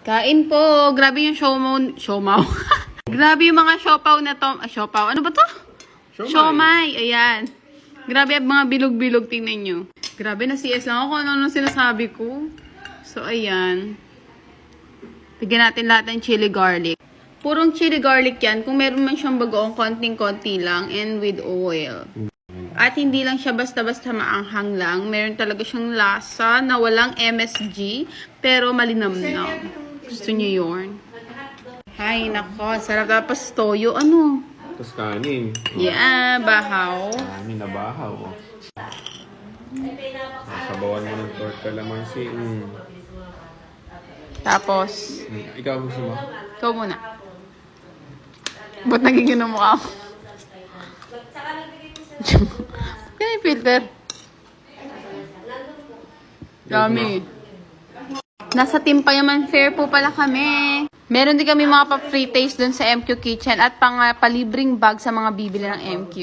Kain po. Grabe yung siomaw. Siomaw. Grabe yung mga siopaw na to. Ah, siopaw. Ano ba to? Siomay. Ayan. Grabe ang mga bilog-bilog. Tingnan nyo. Grabe na CS lang ako. Ano nung sinasabi ko. So, ayan. Bigyan natin lahat ng chili garlic. Purong chili garlic yan. Kung meron man siyang bagoong konting-konti lang and with oil. At hindi lang siya basta-basta maanghang lang. Meron talaga siyang lasa na walang MSG, pero malinamnam. Gusto niyo yun? Ay, nako. Sarap tapos toyo. Ano? Tapos kanin. Yeah, bahaw. Kanin na bahaw. oh. Sabawan mo ng torta kalamansi. Mm. Tapos, Mm. Ikaw gusto mo? ikaw muna. Ba't nagiging ang mukha ko? Kaya yung filter. Dami. Nasa Timpayaman Fair po pala kami. Meron din kami mga pa-free taste dun sa MQ Kitchen at pang uh, palibreng bag sa mga bibili ng MQ.